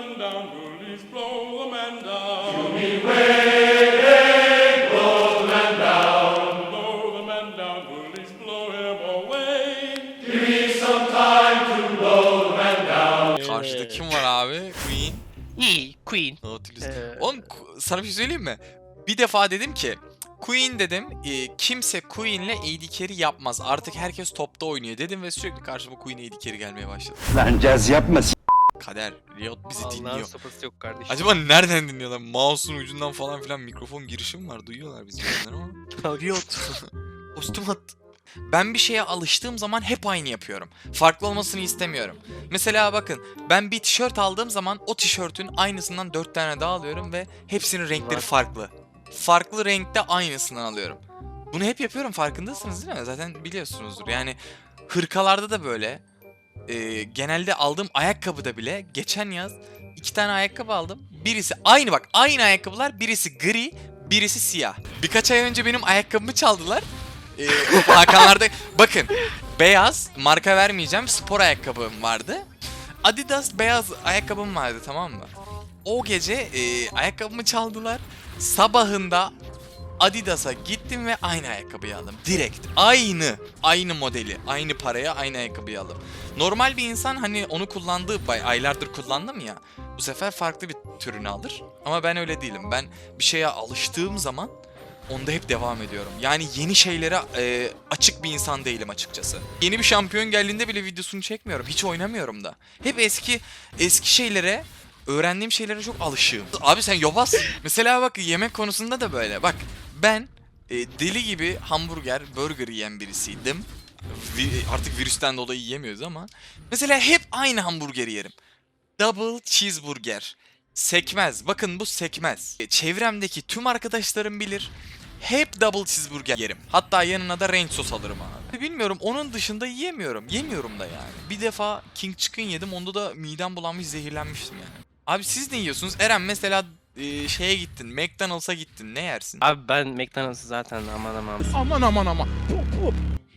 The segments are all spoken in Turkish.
man down, bullies blow the man down. Blow the man down, bullies blow him away. Karşıda kim var abi? Queen. İyi Queen. Nautilus. Ee, Oğlum sana bir şey söyleyeyim mi? Bir defa dedim ki Queen dedim e, kimse Queen'le AD carry yapmaz. Artık herkes topta oynuyor dedim ve sürekli karşıma Queen AD carry gelmeye başladı. Lan caz yapma Kader, Riot bizi Allah'ın dinliyor. sopası yok kardeşim. Acaba nereden dinliyorlar? Mouse'un ucundan falan filan mikrofon girişim var. Duyuyorlar bizi benden ama. Riot. Kostüm at. Ben bir şeye alıştığım zaman hep aynı yapıyorum. Farklı olmasını istemiyorum. Mesela bakın ben bir tişört aldığım zaman o tişörtün aynısından 4 tane daha alıyorum ve hepsinin renkleri Var. farklı. Farklı renkte aynısından alıyorum. Bunu hep yapıyorum farkındasınız değil mi? Zaten biliyorsunuzdur. Yani hırkalarda da böyle. Ee, genelde aldığım ayakkabıda bile geçen yaz iki tane ayakkabı aldım. Birisi aynı bak aynı ayakkabılar birisi gri birisi siyah. Birkaç ay önce benim ayakkabımı çaldılar. Ee, Hakanlarda bakın beyaz marka vermeyeceğim spor ayakkabım vardı. Adidas beyaz ayakkabım vardı tamam mı? O gece e, ayakkabımı çaldılar. Sabahında Adidas'a gittim ve aynı ayakkabıyı aldım. Direkt. Aynı. Aynı modeli. Aynı paraya aynı ayakkabıyı aldım. Normal bir insan hani onu kullandığı aylardır kullandım ya. Bu sefer farklı bir türünü alır. Ama ben öyle değilim. Ben bir şeye alıştığım zaman onda hep devam ediyorum. Yani yeni şeylere e, açık bir insan değilim açıkçası. Yeni bir şampiyon geldiğinde bile videosunu çekmiyorum. Hiç oynamıyorum da. Hep eski eski şeylere öğrendiğim şeylere çok alışığım. Abi sen yobazsın. Mesela bak yemek konusunda da böyle. Bak ben e, deli gibi hamburger, burger yiyen birisiydim. Vi- artık virüsten dolayı yiyemiyoruz ama. Mesela hep aynı hamburgeri yerim. Double cheeseburger. Sekmez. Bakın bu sekmez. E, Çevremdeki tüm arkadaşlarım bilir. Hep double cheeseburger yerim. Hatta yanına da ranch sos alırım abi. Bilmiyorum onun dışında yiyemiyorum. Yemiyorum da yani. Bir defa King Chicken yedim. Onda da midem bulanmış zehirlenmiştim yani. Abi siz ne yiyorsunuz? Eren mesela e, şeye gittin. McDonald's'a gittin. Ne yersin? Abi ben McDonald's'ı zaten aman aman. Aman aman aman.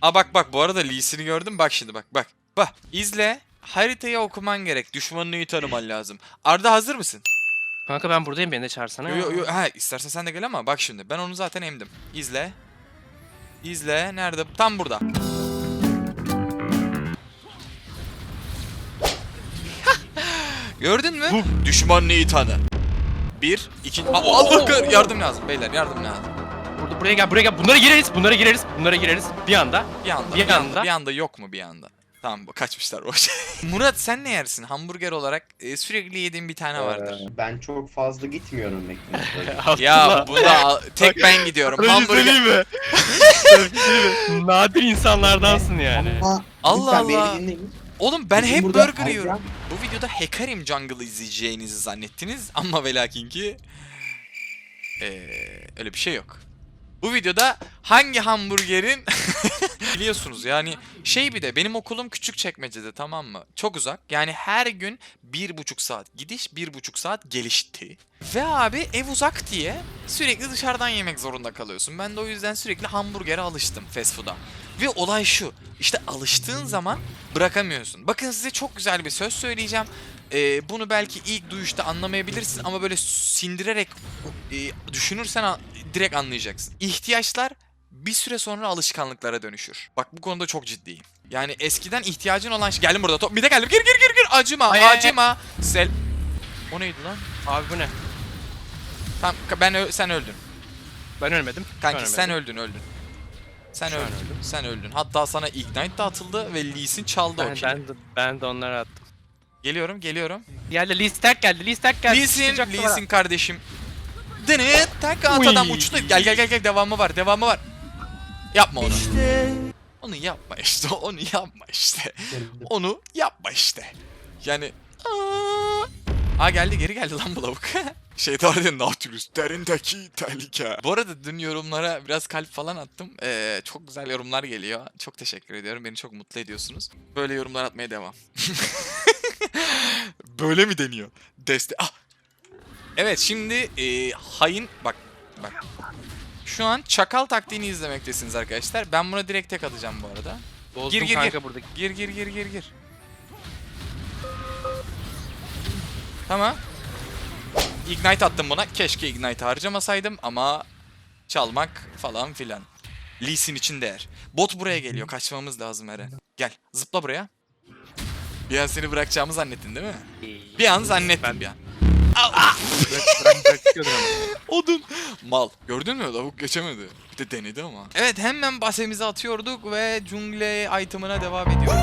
Aa bak bak bu arada Lee'sini gördüm. Bak şimdi bak bak. Bak izle. Haritayı okuman gerek. Düşmanını iyi tanıman lazım. Arda hazır mısın? Kanka ben buradayım beni de çağırsana. Yo, yo, yo, ha istersen sen de gel ama bak şimdi. Ben onu zaten emdim. İzle. İzle. Nerede? Tam burada. Gördün mü? Düşmanını iyi tanı. Bir, iki... Aa, Allah yardım lazım beyler yardım lazım. Burada buraya gel buraya gel. Bunlara gireriz bunlara gireriz bunlara gireriz. Bir anda. Bir anda, Bir bir, anda, anda. bir anda yok mu bir anda? Tamam kaçmışlar boş. Murat sen ne yersin? Hamburger olarak e, sürekli yediğin bir tane vardır. Ee, ben çok fazla gitmiyorum McDonald's'a. ya bu da tek ben gidiyorum. Hamburger. mi? Nadir insanlardansın yani. Allah lütfen beni Allah. dinleyin. Oğlum ben Bizim hep burada burger yiyorum. Ercan- Bu videoda Hekarim Jungle izleyeceğinizi zannettiniz ama ve lakin ki eee, öyle bir şey yok. Bu videoda hangi hamburgerin biliyorsunuz yani şey bir de benim okulum küçük çekmecede tamam mı? Çok uzak. Yani her gün bir buçuk saat gidiş bir buçuk saat gelişti. Ve abi ev uzak diye sürekli dışarıdan yemek zorunda kalıyorsun. Ben de o yüzden sürekli hamburgere alıştım fast food'a. Ve olay şu. işte alıştığın zaman bırakamıyorsun. Bakın size çok güzel bir söz söyleyeceğim. Ee, bunu belki ilk duyuşta anlamayabilirsin ama böyle sindirerek e, düşünürsen direkt anlayacaksın. İhtiyaçlar bir süre sonra alışkanlıklara dönüşür. Bak bu konuda çok ciddiyim. Yani eskiden ihtiyacın olan şey... Geldim burada. Top. Bir de geldim. Gir gir gir gir. Acıma Ay, ay, ay. acıma. Sel... O neydi lan? Abi bu ne? Tamam ben sen öldün. Ben ölmedim. Kanki ben sen ölmedim. öldün öldün. Sen Şu öldün. öldüm. Sen öldün. Hatta sana Ignite de atıldı ve Lee Sin çaldı o Ben, kill'i. ben, de, ben de onları attım. Geliyorum geliyorum. Geldi Lee Stack geldi Lee Stack geldi. Lee Sin, Sıcak Lee duvara. Sin kardeşim. Dınıt tak at adam uçtu. Gel gel gel gel devamı var devamı var. Yapma onu. Onu yapma işte onu yapma işte. Onu yapma işte. Yani Aa. Geldi geri geldi lan bu lavuk. şey de vardı Nautilus derindeki tehlike. Bu arada dün yorumlara biraz kalp falan attım. Ee, çok güzel yorumlar geliyor. Çok teşekkür ediyorum. Beni çok mutlu ediyorsunuz. Böyle yorumlar atmaya devam. Böyle mi deniyor? Deste... Ah! Evet şimdi e, hain... Bak bak. Şu an çakal taktiğini izlemektesiniz arkadaşlar. Ben buna direkt tek atacağım bu arada. Bozdum Gir, gir, kanka gir. buradaki. Gir gir gir gir gir. Tamam. Ignite attım buna. Keşke Ignite harcamasaydım ama çalmak falan filan. Lee Sin için değer. Bot buraya geliyor. Kaçmamız lazım Eren. Gel. Zıpla buraya. Bir an seni bırakacağımı zannettin değil mi? Bir an zannettim Ben- bir an. Odun. Mal. Gördün mü? Lavuk geçemedi. Bir de denedi ama. Evet hemen basemizi atıyorduk ve jungle item'ına devam ediyorduk.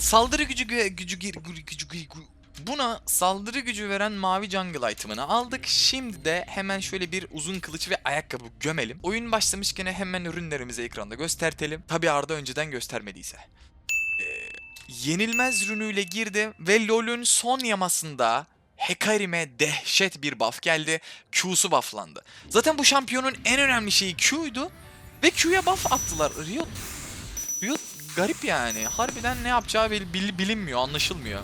Saldırı gücü gü- gücü gücü gü- gü- Buna saldırı gücü veren mavi jungle item'ını aldık. Şimdi de hemen şöyle bir uzun kılıç ve ayakkabı gömelim. Oyun başlamışken hemen ürünlerimizi ekranda göstertelim. Tabi Arda önceden göstermediyse. Yenilmez rünüyle girdi ve LoL'ün son yamasında Hekarim'e dehşet bir buff geldi. Q'su bufflandı. Zaten bu şampiyonun en önemli şeyi Q'ydu. Ve Q'ya buff attılar. Riot, Riot garip yani. Harbiden ne yapacağı bil- bil- bilinmiyor, anlaşılmıyor.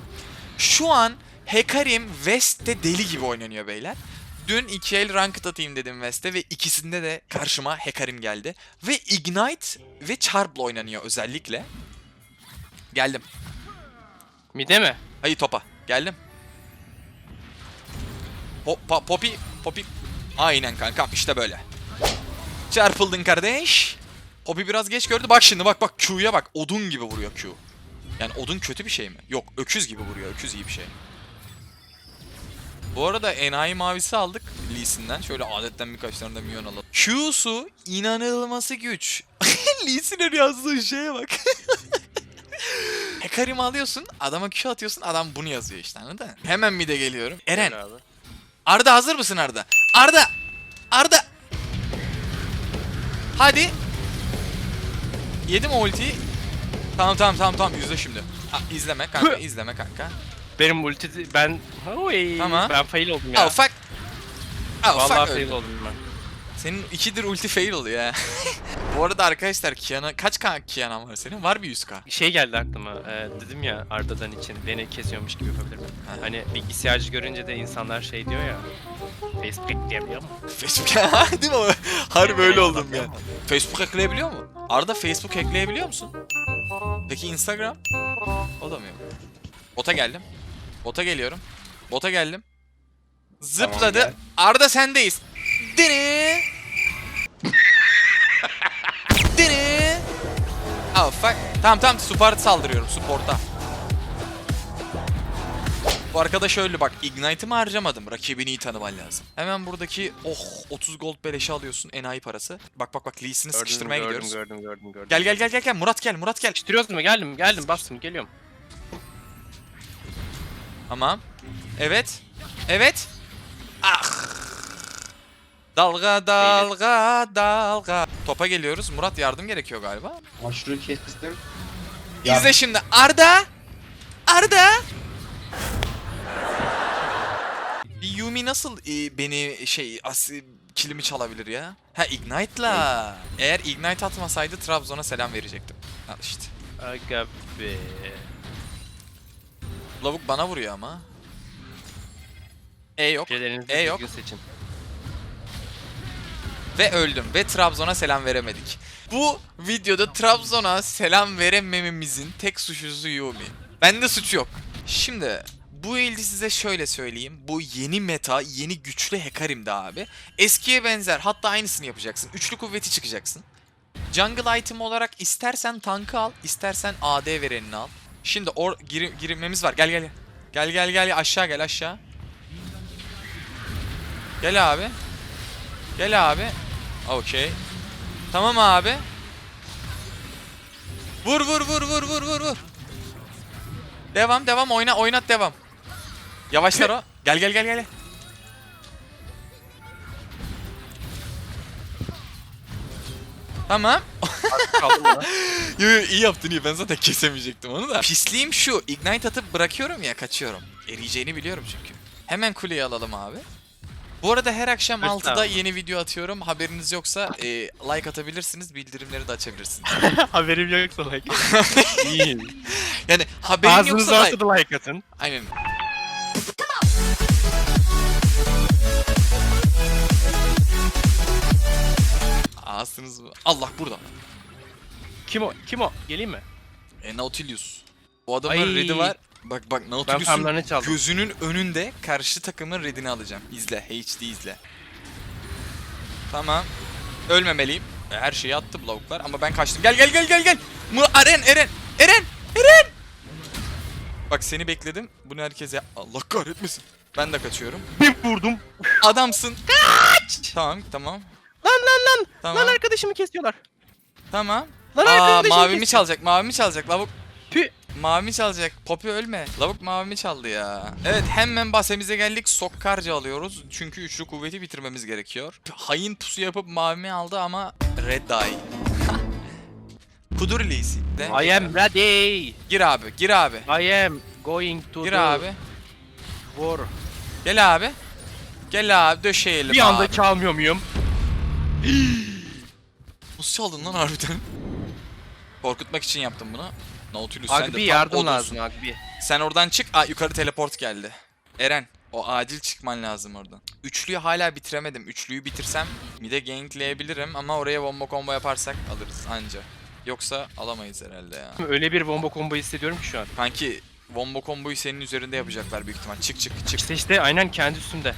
Şu an Hekarim West'te deli gibi oynanıyor beyler. Dün iki el ranked atayım dedim West'te ve ikisinde de karşıma Hekarim geldi. Ve Ignite ve Charb'la oynanıyor özellikle. Geldim. Mide mi? Hayır topa. Geldim. Po pa- Poppy. Poppy. Aynen kankam işte böyle. Çarpıldın kardeş. Poppy biraz geç gördü. Bak şimdi bak bak Q'ya bak. Odun gibi vuruyor Q. Yani odun kötü bir şey mi? Yok öküz gibi vuruyor. Öküz iyi bir şey. Bu arada enayi mavisi aldık Lee'sinden. Şöyle adetten birkaç tane de minyon alalım. Q'su inanılması güç. Lee'sinin yazdığı şeye bak. Hekarim'i alıyorsun, adama Q atıyorsun, adam bunu yazıyor işte anladın mı? Hemen bir de geliyorum. Eren, abi. Arda hazır mısın Arda? Arda! Arda! Hadi! Yedim o ultiyi. Tamam tamam tamam tamam yüzde şimdi. Ha, izleme kanka izleme kanka. Benim ulti ben Oy, Tamam. ben fail oldum ya. Oh fuck. Oh Vallahi fuck fail öldüm. oldum ben. Senin ikidir ulti fail oluyor ya. Bu arada arkadaşlar Kiana kaç K Kiana var senin? Var bir 100k. Bir şey geldi aklıma. Ee, dedim ya Arda'dan için beni kesiyormuş gibi yapabilirim. Ha. Hani bilgisayarcı görünce de insanlar şey diyor ya. Facebook ekleyebiliyor mu? Facebook değil mi? Harbi öyle oldum ya. Facebook ekleyebiliyor mu? Arda Facebook ekleyebiliyor musun? Peki Instagram? O da mı yok? Bota geldim. Bota geliyorum. Bota geldim. Zıpladı. gel. Arda sendeyiz. Dini. Dini. Oh fuck. Tamam tamam support saldırıyorum support'a. Bu arkadaş öyle bak Ignite'ımı harcamadım. Rakibini iyi tanıman lazım. Hemen buradaki oh 30 gold beleşi alıyorsun enayi parası. Bak bak bak Lee'sini sıkıştırmaya gördüm, gidiyoruz. Gördüm gördüm gördüm. Gel gel gel gel gel Murat gel Murat gel. Sıkıştırıyoruz mu? Geldim geldim bastım geliyorum. Tamam. Evet. Evet. Ah. Dalga dalga dalga. Topa geliyoruz. Murat yardım gerekiyor galiba. Aşırı kestim. Ya- İzle şimdi. Arda. Arda. Bir Yumi nasıl e, beni şey as kilimi çalabilir ya? Ha Ignite'la. Eğer Ignite atmasaydı Trabzon'a selam verecektim. Al işte. Aga be. Lavuk bana vuruyor ama. E yok. E yok. seçin. Ve öldüm ve Trabzon'a selam veremedik. Bu videoda Trabzon'a selam veremememizin tek suçlusu Yumi. Bende suç yok. Şimdi bu ildi size şöyle söyleyeyim. Bu yeni meta, yeni güçlü Hekarim'de abi. Eskiye benzer hatta aynısını yapacaksın. Üçlü kuvveti çıkacaksın. Jungle item olarak istersen tankı al, istersen AD verenini al. Şimdi or gir girmemiz var. Gel gel. Gel gel gel aşağı gel aşağı. Gel abi. Gel abi. Okey. Tamam abi. Vur vur vur vur vur vur vur. Devam devam oyna oynat devam. Yavaşlar o. Gel gel gel gel. Tamam. Yo, iyi yaptın iyi. Ben zaten kesemeyecektim onu da. Pisliğim şu. Ignite atıp bırakıyorum ya kaçıyorum. Eriyeceğini biliyorum çünkü. Hemen kuleyi alalım abi. Bu arada her akşam Lütfen 6'da abi. yeni video atıyorum. Haberiniz yoksa e, like atabilirsiniz. Bildirimleri de açabilirsiniz. Haberim yoksa like. İyi. Yani haberin Ağzınız yoksa like. da like atın. Aynen. Ağzınız Allah burada. Kim o? Kim o? Geleyim mi? E, Nautilus. Bu adamın Ay. red'i var. Bak bak Ben Nautilus'un farmlarını çaldım. gözünün önünde karşı takımın red'ini alacağım. İzle. HD izle. Tamam. Ölmemeliyim. E, Her şeyi attı bu lavuklar ama ben kaçtım. Gel gel gel gel gel. Mu Eren Eren Eren Eren. Bak seni bekledim. Bunu herkese Allah kahretmesin. Ben de kaçıyorum. Bir vurdum. Adamsın. Kaç. Tamam tamam. Lan lan lan. Tamam. Lan arkadaşımı kesiyorlar. Tamam. Lan Aa arkadaşımı mavimi kesiyor. çalacak. Mavimi çalacak. Lavuk. Mavimi çalacak. Poppy ölme. Lavuk mavimi çaldı ya. Evet hemen basemize geldik. Sokkarca alıyoruz. Çünkü üçlü kuvveti bitirmemiz gerekiyor. Hain pusu yapıp mavimi aldı ama Red Die. Kudur. De. I am ready. Gir abi. Gir abi. I am going to Gir the abi. war. Gel abi. Gel abi döşeyelim Bir anda abi. çalmıyor muyum? Nasıl çaldın lan harbiden? Korkutmak için yaptım bunu. Nautilus sen de Agbi tam yardım odunsun. lazım Agbi. Sen oradan çık. Aa, yukarı teleport geldi. Eren o acil çıkman lazım oradan. Üçlüyü hala bitiremedim. Üçlüyü bitirsem mide gankleyebilirim ama oraya bomba combo yaparsak alırız anca. Yoksa alamayız herhalde ya. Öyle bir bomba combo hissediyorum ki şu an. Kanki bomba comboyu senin üzerinde yapacaklar büyük ihtimal. Çık çık çık. İşte işte aynen kendi üstümde.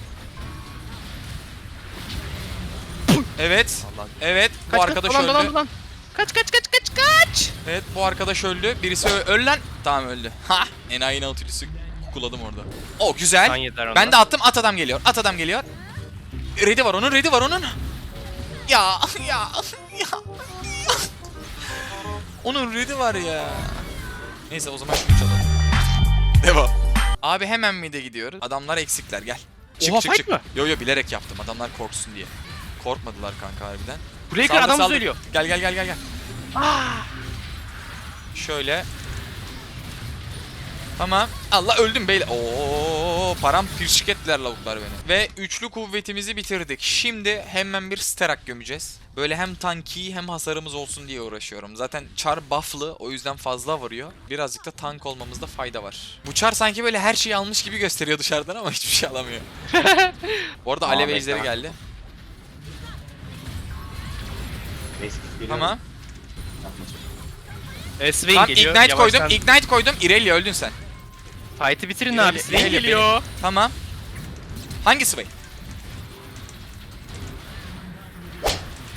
Evet. Allah. Evet bu Kaç arkadaş kaç dolan öldü. dolan dolan. Kaç kaç kaç kaç kaç. Evet bu arkadaş öldü. Birisi ö- öl lan. Tamam öldü. Ha! Enayi Nautilus'u kukuladım orada. O güzel. Ben de attım at adam geliyor. At adam geliyor. Ready var onun, ready var onun. Ya ya ya. Onun ready var ya. Neyse o zaman şunu çalalım. Devam. Abi hemen mid'e gidiyoruz. Adamlar eksikler gel. Çık Oha, çık fight çık. mı? Yo yo bilerek yaptım. Adamlar korksun diye. Korkmadılar kanka harbiden. Breaker Saldır, adam saldır. söylüyor. Gel gel gel gel gel. Şöyle. Tamam. Allah öldüm beyler. Oo param pirşiketler lavuklar beni. Ve üçlü kuvvetimizi bitirdik. Şimdi hemen bir sterak gömeceğiz. Böyle hem tanki hem hasarımız olsun diye uğraşıyorum. Zaten çar bufflı o yüzden fazla vuruyor. Birazcık da tank olmamızda fayda var. Bu çar sanki böyle her şeyi almış gibi gösteriyor dışarıdan ama hiçbir şey alamıyor. Bu arada alev ejderi geldi. Geliyorum. Tamam. E, Swain Tamam geliyor. ignite koydum. Yavaştan Ignite koydum. Irelia öldün sen. Fight'ı bitirin abi. Swain ileri geliyor. Tamam. Hangi sway?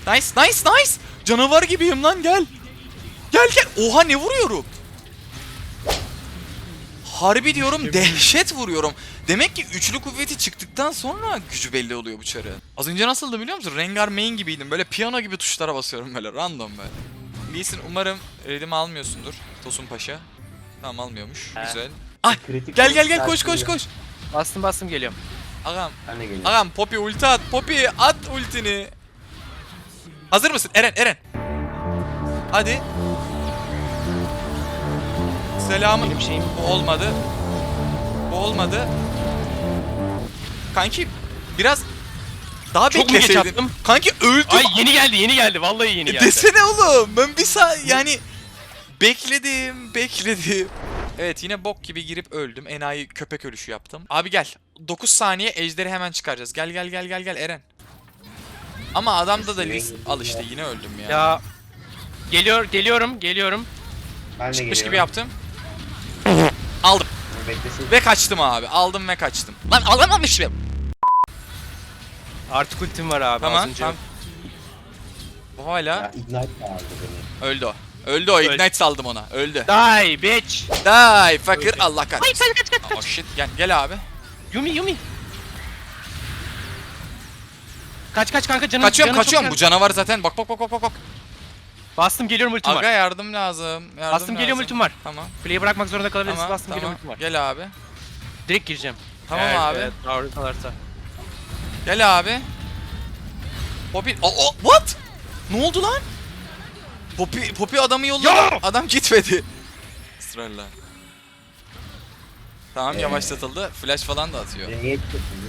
Nice, nice, nice. Canavar gibiyim lan gel. Gel gel. Oha ne vuruyorum? Harbi diyorum dehşet vuruyorum. Demek ki üçlü kuvveti çıktıktan sonra gücü belli oluyor bu çarı. Az önce nasıldı biliyor musun? Rengar main gibiydim. Böyle piyano gibi tuşlara basıyorum böyle random böyle. Lee Sin umarım redimi almıyorsundur Tosun Paşa. Tamam almıyormuş. He. Güzel. Ay Kritik gel gel gel koş koş koş. Bastım bastım geliyorum. Ağam Ben de geliyorum. Ağam Poppy ulti at. Poppy at ultini. Hazır mısın? Eren Eren. Hadi. Selamın. Benim şeyim Bu olmadı. Bu olmadı. Kanki biraz daha Çok mu geç bekleseydin. attım? Kanki öldüm. Ay yeni geldi yeni geldi. Vallahi yeni E, geldi. Desene oğlum. Ben bir sa yani bekledim, bekledim. Evet yine bok gibi girip öldüm. Enayi köpek ölüşü yaptım. Abi gel. 9 saniye ejderi hemen çıkaracağız. Gel gel gel gel gel Eren. Ama adamda da lis... Al işte yine öldüm ya. Ya geliyor geliyorum geliyorum. Ben de Çıkmış geliyorum. gibi yaptım. Aldım. Beklesin. Ve kaçtım abi. Aldım ve kaçtım. Lan alamamışım. Artık ultim var abi Tamam az önce. tamam. Bu hala Ya ignite aldı beni. öldü o. Öldü o. Öldü. Ignite saldım ona. Öldü. Die bitch. Die fakir Öldü. Allah Ay kahretsin. kaç kaç kaç Oh kaç. shit. Gel, gel abi. Yumi Yumi. Kaç kaç kanka canım. Kaçıyorum canım kaçıyorum. Bu canavar zaten bak bak bak bak bak. bak. Bastım geliyorum ultim Aga var. yardım lazım. Yardım Bastım geliyorum ultim var. Tamam. Play'i bırakmak zorunda kalabiliriz. Tamam. Bastım tamam. geliyorum ultim var. Gel abi. Direkt gireceğim. Tamam Evet, abi. Evet, doğru kalarsa. Gel abi. Poppy. Oh, oh, what? Ne oldu lan? Poppy, Poppy adamı yolladı. Ya! Adam gitmedi. Israrla. Tamam Ee. yavaşlatıldı. Flash falan da atıyor. R'ye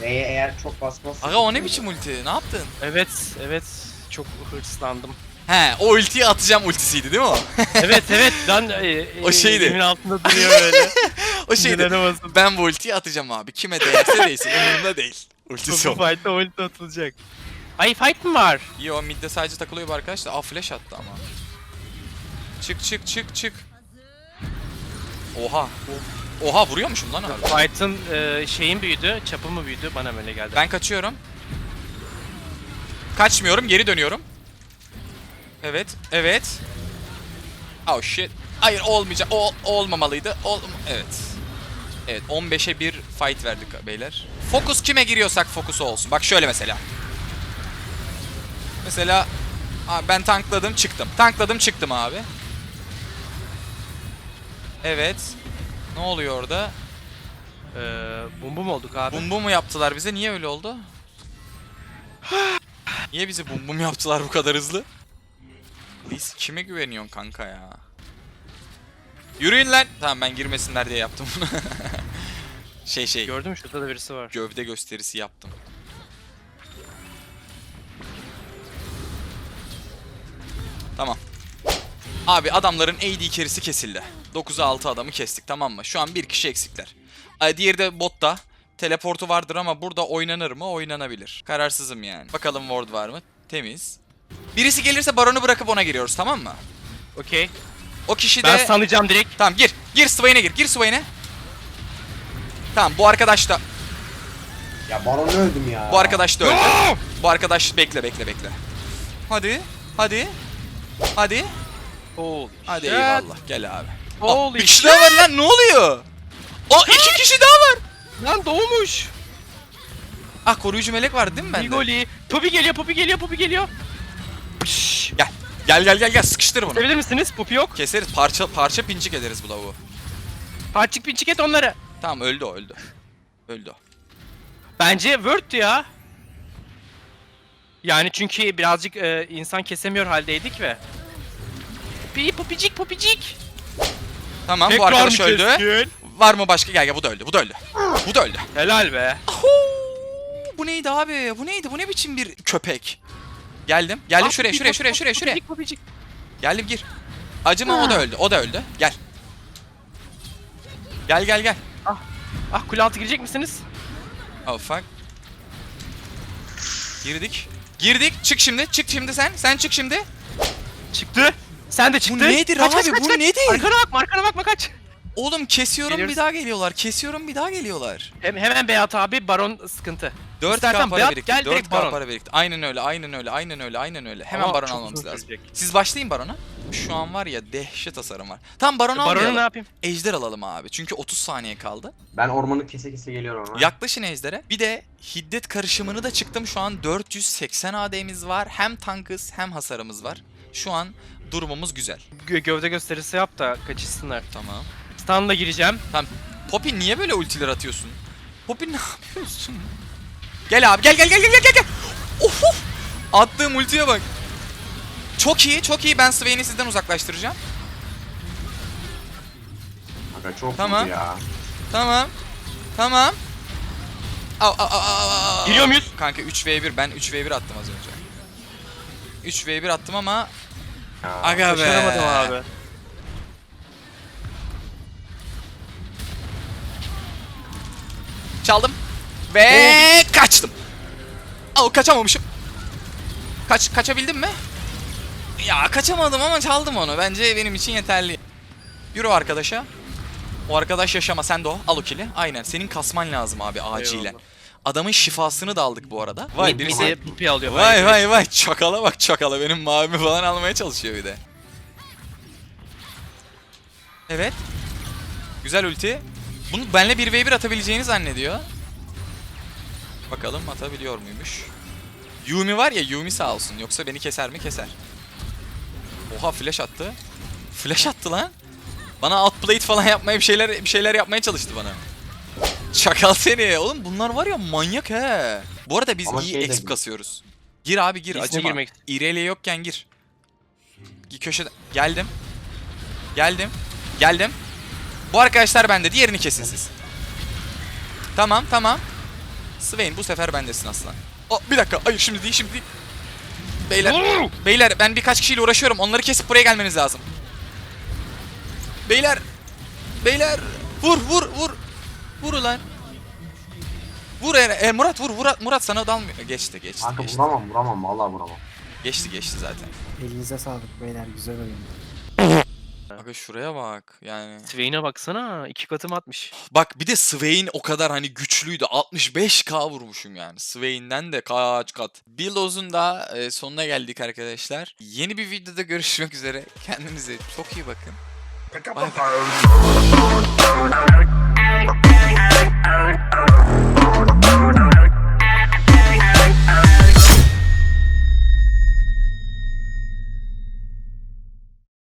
R'ye eğer çok basmazsan. Aga o ne biçim ulti? Ne yaptın? Evet evet. Çok hırslandım. He o ultiyi atacağım ultisiydi değil mi o? evet evet lan e, O şeydi. elimin altında duruyor öyle. o şeydi. Ben bu ultiyi atacağım abi. Kime değerse değsin. Umurumda değil. Ultisi Bu o. fight'ta ulti atılacak. Ay fight mı var? İyi o midde sadece takılıyor bu arkadaş da. Aa flash attı ama. Çık çık çık çık. Oha. Oha vuruyormuşum lan abi. Fight'ın e, şeyin büyüdü, çapı mı büyüdü bana böyle geldi. Ben kaçıyorum. Kaçmıyorum, geri dönüyorum. Evet, evet. Oh shit. Hayır olmayacak. O olmamalıydı. Ol evet. Evet 15'e 1 fight verdik beyler. Fokus kime giriyorsak fokusu olsun. Bak şöyle mesela. Mesela ben tankladım çıktım. Tankladım çıktım abi. Evet. Ne oluyor orada? Ee, bum bum olduk abi. Bum bum mu yaptılar bize? Niye öyle oldu? Niye bize bum bum yaptılar bu kadar hızlı? Liz kime güveniyorsun kanka ya? Yürüyün lan. Tamam ben girmesinler diye yaptım bunu. şey şey Gördün mü şurada da birisi var. gövde gösterisi yaptım. Tamam. Abi adamların AD carry'si kesildi. 9'a 6 adamı kestik tamam mı? Şu an bir kişi eksikler. Ay, Diğeri de botta. Teleportu vardır ama burada oynanır mı? Oynanabilir. Kararsızım yani. Bakalım ward var mı? Temiz. Birisi gelirse baronu bırakıp ona giriyoruz tamam mı? Okey. O kişi de... Ben sanacağım direkt. Tamam gir. Gir Swain'e gir. Gir Swain'e. Tamam bu arkadaş da Ya Baron'u öldüm ya. bu arkadaş da öldü. Bu arkadaş bekle bekle bekle. Hadi. Hadi. Hadi. Holy Hadi shit. eyvallah. Gel abi. Aa, Holy bir kişi daha var lan ne oluyor? O iki kişi daha var. Lan doğmuş. Ah koruyucu melek var değil mi bende? Bigoli. Pupi geliyor, Pupi geliyor, Pupi geliyor. Pişş. Gel. Gel gel gel gel sıkıştır bunu. Sevebilir misiniz? Pupi yok. Keseriz parça parça pincik ederiz bu lavuğu. Parçık pinçik et onları. Tamam öldü o öldü. Öldü o. Bence Word ya. Yani çünkü birazcık e, insan kesemiyor haldeydik ve. Pupi, pupicik, pupicik. Tamam bu Tekrar arkadaş mı öldü. kestin? Var mı başka? Gel gel bu da öldü. Bu da öldü. Bu da öldü. Helal be. Ahu! Bu neydi abi? Bu neydi? Bu ne biçim bir köpek? Geldim. Geldim Ah, şuraya, şuraya, şuraya, şuraya, şuraya. Geldim gir. Acıma o da öldü. O da öldü. Gel. Gel gel gel. Ah kule altı girecek misiniz? Oh fuck. Girdik. Girdik. Çık şimdi. Çık şimdi sen. Sen çık şimdi. Çıktı. Sen de çıktı. nedir Kaç, abi? kaç, kaç, Bu kaç. nedir? Arkana bakma, arkana bakma kaç. Oğlum kesiyorum Geliyoruz. bir daha geliyorlar. Kesiyorum bir daha geliyorlar. Hem, hemen Beyat abi Baron sıkıntı. 4 İstersen k para Beyat, birikti. gel 4 direkt k Baron. para birikti. Aynen öyle. Aynen öyle. Aynen öyle. Aynen öyle. Hemen Ama baron çok almamız uzun lazım. sürecek. Siz başlayın barona. Şu an var ya dehşet hasarım var. Tamam baron Baron'u almayalım. ne yapayım? Ejder alalım abi. Çünkü 30 saniye kaldı. Ben ormanı kese kese geliyorum ama. Yaklaşın ejdere. Bir de hiddet karışımını da çıktım. Şu an 480 AD'miz var. Hem tankız hem hasarımız var. Şu an durumumuz güzel. Gö- gövde gösterisi yap da kaçışsınlar. Tamam. Stun'la gireceğim. Poppy niye böyle ultiler atıyorsun? Poppy ne yapıyorsun? Gel abi gel gel gel gel gel gel. Of of. Attığım ultiye bak. Çok iyi çok iyi ben Swain'i sizden uzaklaştıracağım. Kanka çok Tamam. vurdu ya. Tamam. Tamam. Au, au, au, au, au. Giriyor muyuz? Kanka 3v1 ben 3v1 attım az önce. 3v1 attım ama ya. aga be. Başaramadım abi. Çaldım. Ve kaçtım. Al kaçamamışım. Kaç kaçabildim mi? Ya kaçamadım ama çaldım onu. Bence benim için yeterli. Yürü arkadaşa. O arkadaş yaşama sen de o. Al o kili. Aynen. Senin kasman lazım abi acilen. Eyvallah. Adamın şifasını da aldık bu arada. Vay birisi... mid'e Pupi alıyor. Vay vay vay çakala bak çakala benim mavimi falan almaya çalışıyor bir de. Evet. Güzel ulti. Bunu benle 1v1 atabileceğini zannediyor. Bakalım atabiliyor muymuş. Yumi var ya Yumi sağ olsun yoksa beni keser mi keser. Oha flash attı. Flash attı lan. Bana outplate falan yapmaya bir şeyler bir şeyler yapmaya çalıştı bana. Çakal seni. Oğlum bunlar var ya manyak he. Bu arada biz Ama iyi şey de exp bir- kasıyoruz. Gir abi gir İyisine acıma. girmek. İrelia yokken gir. Gi- Köşede geldim. Geldim. Geldim. Bu arkadaşlar bende. Diğerini kesin siz. Tamam tamam. Swain bu sefer bendesin aslan. Oh, bir dakika. Hayır şimdi değil şimdi değil. Beyler. Beyler ben birkaç kişiyle uğraşıyorum. Onları kesip buraya gelmeniz lazım. Beyler. Beyler. Vur vur vur. Vur ulan. Vur e, e, Murat vur Murat Murat sana dalmıyor. Geçti geçti Kanka geçti. vuramam vuramam vallahi vuramam. Geçti geçti zaten. Elinize sağlık beyler güzel oyun. Aga şuraya bak yani. Swain'e baksana. iki katım atmış. Bak bir de Swain o kadar hani güçlüydü. 65k vurmuşum yani. Swain'den de kaç kat. Billows'un da e, sonuna geldik arkadaşlar. Yeni bir videoda görüşmek üzere. Kendinize çok iyi bakın. Bay bay.